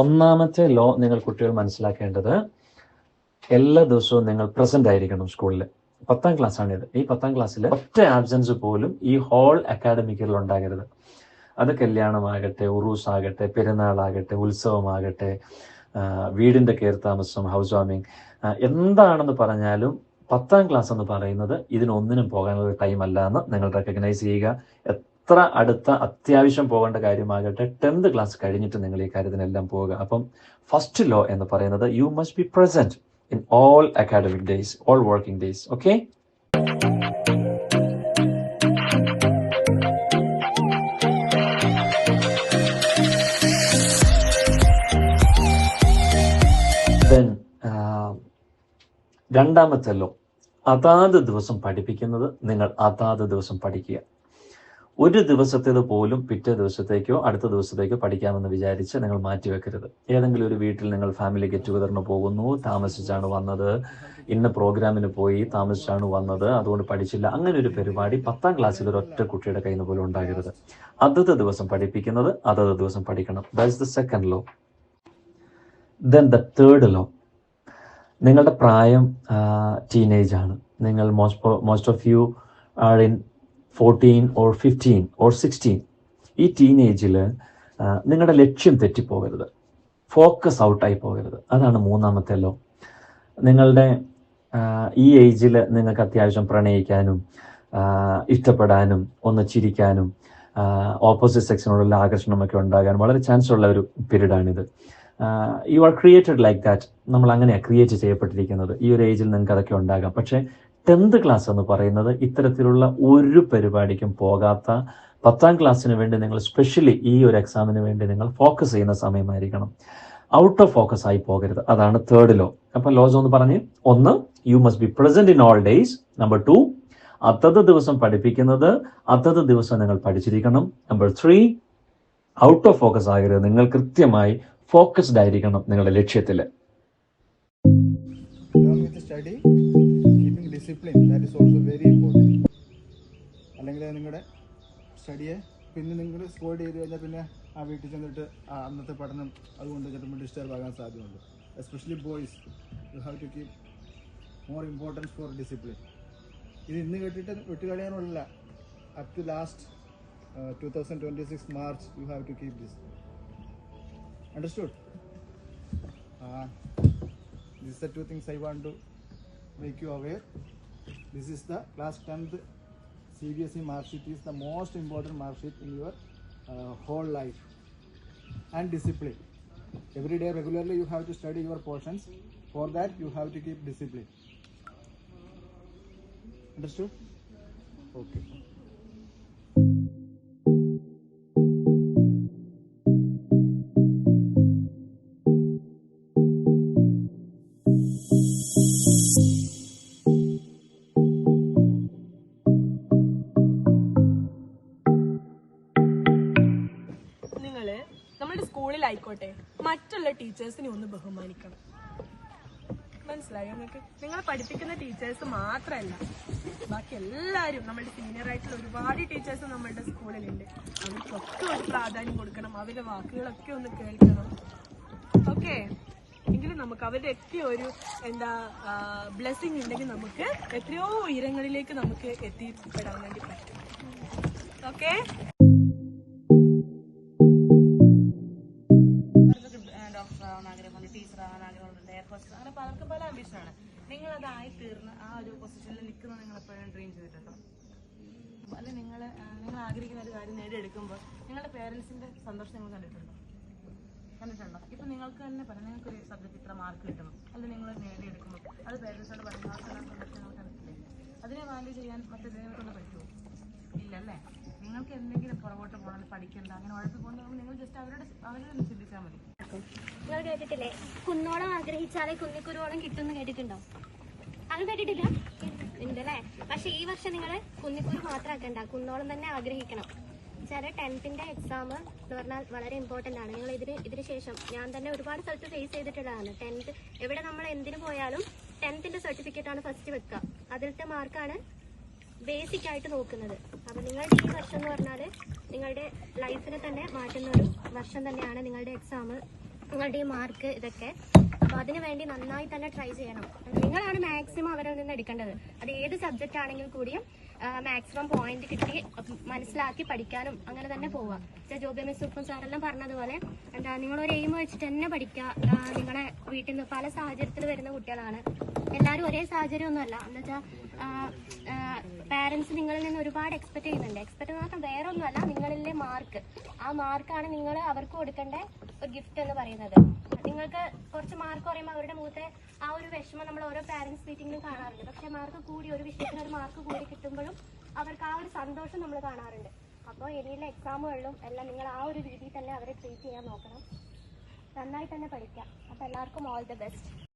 ഒന്നാമത്തെ ലോ നിങ്ങൾ കുട്ടികൾ മനസ്സിലാക്കേണ്ടത് എല്ലാ ദിവസവും നിങ്ങൾ പ്രസന്റ് ആയിരിക്കണം സ്കൂളിൽ പത്താം ക്ലാസ് ഇത് ഈ പത്താം ക്ലാസ്സിൽ ഒറ്റ ആബ്സെൻസ് പോലും ഈ ഹോൾ അക്കാഡമിക്കിൽ ഉണ്ടാകരുത്. അത് കല്യാണമാകട്ടെ ഉറൂസ് ആകട്ടെ പെരുന്നാളാകട്ടെ ഉത്സവമാകട്ടെ വീടിന്റെ വീടിന്റെ താമസം ഹൗസ് വാമിങ് എന്താണെന്ന് പറഞ്ഞാലും പത്താം ക്ലാസ് എന്ന് പറയുന്നത് ഇതിനൊന്നിനും പോകാനുള്ള ടൈം അല്ല എന്ന് നിങ്ങൾ റെക്കഗ്നൈസ് ചെയ്യുക. എത്ര അടുത്ത അത്യാവശ്യം പോകേണ്ട കാര്യമാകട്ടെ ടെൻത്ത് ക്ലാസ് കഴിഞ്ഞിട്ട് നിങ്ങൾ ഈ കാര്യത്തിനെല്ലാം പോവുക. അപ്പം ഫസ്റ്റ് ലോ എന്ന് പറയുന്നത് you must be present in all academic days all working days okay രണ്ടാമത്തെ ലോ അതാത് ദിവസം പഠിപ്പിക്കുന്നത് നിങ്ങൾ അതാത് ദിവസം പഠിക്കുക. ഒരു ദിവസത്തേത് പോലും പിറ്റേ ദിവസത്തേക്കോ അടുത്ത ദിവസത്തേക്കോ പഠിക്കാമെന്ന് വിചാരിച്ച് നിങ്ങൾ മാറ്റിവെക്കരുത്. ഏതെങ്കിലും ഒരു വീട്ടിൽ നിങ്ങൾ ഫാമിലി ഗെറ്റ് ടുഗദറിന് പോകുന്നു താമസിച്ചാണ് വന്നത്. ഇന്ന പ്രോഗ്രാമിന് പോയി താമസിച്ചാണ് വന്നത് അതുകൊണ്ട് പഠിച്ചില്ല. അങ്ങനെ ഒരു പരിപാടി പത്താം ക്ലാസ്സിൽ ഒരു ഒറ്റ കുട്ടിയുടെ കയ്യിൽ നിന്ന് പോലും ഉണ്ടാകരുത്. അതത് ദിവസം പഠിപ്പിക്കുന്നത് അതത് ദിവസം പഠിക്കണം. That's the second law then the third law നിങ്ങളുടെ പ്രായം ടീനേജ് ആണ്. നിങ്ങൾ most most of you are in fourteen or fifteen or sixteen ഈ ടീനേജിൽ നിങ്ങളുടെ ലക്ഷ്യം തെറ്റിപ്പോകരുത്. ഫോക്കസ് ഔട്ടായി പോകരുത്. അതാണ് മൂന്നാമത്തെ ലോ നിങ്ങളുടെ ഈ ഏജിൽ നിങ്ങൾക്ക് അത്യാവശ്യം പ്രണയിക്കാനും ഇഷ്ടപ്പെടാനും ഒന്ന് ചിരിക്കാനും ഓപ്പോസിറ്റ് സെക്ഷനോടുള്ള ആകർഷണമൊക്കെ ഉണ്ടാകാൻ വളരെ ചാൻസ് ഉള്ള ഒരു പീരീഡാണിത്. You are created like that നമ്മൾ അങ്ങനെയാണ് ക്രിയേറ്റ് ചെയ്യപ്പെട്ടിരിക്കുന്നത്. ഈ ഒരു ഏജിൽ നിങ്ങൾക്ക് അതൊക്കെ ഉണ്ടാകാം. പക്ഷേ ടെൻത്ത് ക്ലാസ് എന്ന് പറയുന്നത് ഇത്തരത്തിലുള്ള ഒരു പരിപാടിക്കും പോകാത്ത പത്താം ക്ലാസ്സിന് വേണ്ടി നിങ്ങൾ സ്പെഷ്യലി ഈ ഒരു എക്സാമിന് വേണ്ടി നിങ്ങൾ ഫോക്കസ് ചെയ്യുന്ന സമയമായിരിക്കണം. ഔട്ട് ഓഫ് ഫോക്കസ് ആയി പോകരുത്. അതാണ് തേർഡ് ലോ അപ്പൊ ലോസ് ഒന്ന് പറഞ്ഞ്. ഒന്ന് you must be present in all days number two അതത് ദിവസം പഠിപ്പിക്കുന്നത് അതത് ദിവസം നിങ്ങൾ പഠിച്ചിരിക്കണം. Number three out of focus ആകരുത്. നിങ്ങൾ കൃത്യമായി ഫോക്കസ്ഡ് ആയിരിക്കണം നിങ്ങളുടെ ലക്ഷ്യത്തിൽ along with that is also very important അല്ലെങ്കിൽ നിങ്ങളുടെ സ്റ്റഡിയെ പിന്നെ നിങ്ങൾ സ്കോർ ചെയ്ത് കഴിഞ്ഞാൽ പിന്നെ ആ വീട്ടിൽ ചെന്നിട്ട് അന്നത്തെ പഠനം അതുകൊണ്ട് ചിലപ്പോൾ ഡിസ്റ്റർബ് ആകാൻ സാധ്യതയുണ്ട്. Especially boys you have to keep more importance for discipline ഇത് ഇന്ന് കേട്ടിട്ട് വിട്ടുകളയാനുള്ള up to last two thousand twenty six March you have to keep this understood this are two things I want to make you aware. This is the class 10th CBSE mark sheet is the most important mark sheet in your uh, whole life. And discipline. Every day regularly you have to study your portions. For that you have to keep discipline. Understood? Okay. സ്കൂളിലായിക്കോട്ടെ മറ്റുള്ള ടീച്ചേഴ്സിനെ ഒന്ന് ബഹുമാനിക്കണം. മനസ്സിലായോ നിങ്ങൾക്ക്? നിങ്ങളെ പഠിപ്പിക്കുന്ന teachers മാത്രമല്ല ബാക്കി എല്ലാവരും നമ്മുടെ സീനിയർ ആയിട്ടുള്ള ഒരുപാട് ടീച്ചേഴ്സ് നമ്മളുടെ സ്കൂളിലുണ്ട്. അവർക്കൊക്കെ ഒരു പ്രാധാന്യം കൊടുക്കണം അവരുടെ വാക്കുകളൊക്കെ ഒന്ന് കേൾക്കണം. ഓക്കെ? എങ്കിലും നമുക്ക് അവരുടെ ഒക്കെ ഒരു എന്താ ബ്ലെസ്സിങ് ഉണ്ടെങ്കിൽ നമുക്ക് എത്രയോ ഉയരങ്ങളിലേക്ക് നമുക്ക് എത്തിപ്പെടാൻ വേണ്ടി പറ്റും. ഓക്കെ? അങ്ങനെ പലർക്കും പല ആംബിഷനാണ് നിങ്ങൾ അതായി തീർന്ന് ആ ഒരു പൊസിഷനിൽ നിൽക്കുന്നത് നിങ്ങൾ എപ്പോഴും ഡ്രീം ചെയ്തിട്ടുണ്ടോ? അല്ലെ നിങ്ങൾ നിങ്ങൾ ആഗ്രഹിക്കുന്ന ഒരു കാര്യം നേടിയെടുക്കുമ്പോൾ നിങ്ങളുടെ പേരൻസിന്റെ സന്തോഷം നിങ്ങൾ കണ്ടിട്ടുണ്ടോ? കണ്ടിട്ടുണ്ടോ? ഇപ്പൊ നിങ്ങൾക്ക് തന്നെ പറയാം നിങ്ങൾക്ക് ഒരു സബ്ജക്ട് ഇത്ര മാർക്ക് കിട്ടും അല്ലെങ്കിൽ നിങ്ങൾ നേടിയെടുക്കുമ്പോൾ അത് പേരൻസിനോട് പറഞ്ഞാൽ നിങ്ങൾ കണ്ടിട്ടില്ലേ അതിനെ വാല്യൂ ചെയ്യാൻ മറ്റെന്തെങ്കിലും കൊണ്ട് പറ്റുമോ ഇല്ലല്ലേ? നിങ്ങൾക്ക് എന്തെങ്കിലും പുറകോട്ട് പോകണം പഠിക്കണ്ട അങ്ങനെ ഉഴപ്പി നിങ്ങൾ ജസ്റ്റ് അവരോട് അവരോട് ചിന്തിച്ചാൽ മതി. നിങ്ങൾ കേട്ടിട്ടില്ലേ? കുന്നോളം ആഗ്രഹിച്ചാലേ കുന്നിക്കുരുവോളം കിട്ടുമെന്ന് കേട്ടിട്ടുണ്ടോ അത് കേട്ടിട്ടില്ല? ഉണ്ടല്ലേ? പക്ഷെ ഈ വർഷം നിങ്ങൾ കുന്നിക്കുരു മാത്രം ആക്കണ്ട. കുന്നോളം തന്നെ ആഗ്രഹിക്കണം. ചില ടെൻത്തിന്റെ എക്സാം എന്ന് പറഞ്ഞാൽ വളരെ ഇമ്പോർട്ടന്റ് ആണ്. നിങ്ങൾ ഇതിന് ഇതിന് ശേഷം ഞാൻ തന്നെ ഒരുപാട് സ്ഥലത്ത് ഫേസ് ചെയ്തിട്ടുള്ളതാണ്. ടെൻത്ത് എവിടെ നമ്മൾ എന്തിനു പോയാലും ടെൻത്തിന്റെ സർട്ടിഫിക്കറ്റ് ആണ് ഫസ്റ്റ് വെക്കുക അതിലത്തെ മാർക്കാണ് ബേസിക് ആയിട്ട് നോക്കുന്നത്. അപ്പൊ നിങ്ങളുടെ ഈ വർഷം എന്ന് പറഞ്ഞാൽ നിങ്ങളുടെ ലൈഫിനെ തന്നെ മാറ്റുന്ന ഒരു വർഷം തന്നെയാണ് നിങ്ങളുടെ എക്സാം നിങ്ങളുടെ ഈ മാർക്ക് ഇതൊക്കെ. അപ്പൊ അതിനു വേണ്ടി നന്നായി തന്നെ ട്രൈ ചെയ്യണം. നിങ്ങളാണ് മാക്സിമം അവരിൽ നിന്ന് എടുക്കേണ്ടത്. അത് ഏത് സബ്ജക്റ്റ് ആണെങ്കിൽ കൂടിയും മാക്സിമം പോയിന്റ് കിട്ടി മനസ്സിലാക്കി പഠിക്കാനും അങ്ങനെ തന്നെ പോവുക. ജോബി മിസ് ഉപ്പും സാറെല്ലാം പറഞ്ഞതുപോലെ എന്താ നിങ്ങളൊരു എയിം വെച്ചിട്ട് തന്നെ പഠിക്കുക. നിങ്ങളെ വീട്ടിൽ നിന്ന് പല സാഹചര്യത്തിൽ വരുന്ന കുട്ടികളാണ്. എല്ലാവരും ഒരേ സാഹചര്യം ഒന്നുമല്ല വെച്ചാൽ നിങ്ങളിൽ നിന്ന് ഒരുപാട് എക്സ്പെക്ട് ചെയ്യുന്നുണ്ട്. എക്സ്പെക്ട് പറഞ്ഞാൽ വേറെ ഒന്നുമല്ല നിങ്ങളിലെ മാർക്ക് ആ മാർക്കാണ് നിങ്ങൾ അവർക്ക് കൊടുക്കേണ്ട ഒരു ഗിഫ്റ്റ് എന്ന് പറയുന്നത്. നിങ്ങൾക്ക് കുറച്ച് മാർക്ക് പറയുമ്പോൾ അവരുടെ മുഖത്തെ ആ ഒരു വിഷമം നമ്മൾ ഓരോ പാരന്റ്സ് മീറ്റിംഗിലും കാണാറുണ്ട്. പക്ഷെ മാർക്ക് കൂടി ഒരു വിഷയത്തിന് ഒരു മാർക്ക് കൂടി കിട്ടുമ്പോഴും അവർക്ക് ആ ഒരു സന്തോഷം നമ്മൾ കാണാറുണ്ട്. അപ്പോൾ ഇനിയുള്ള എക്സാമുകളിലും എല്ലാം നിങ്ങൾ ആ ഒരു രീതിയിൽ തന്നെ അവരെ ട്രീറ്റ് ചെയ്യാൻ നോക്കണം. നന്നായി തന്നെ പഠിക്കാം. അപ്പോൾ എല്ലാവർക്കും ഓൾ ദി ബെസ്റ്റ്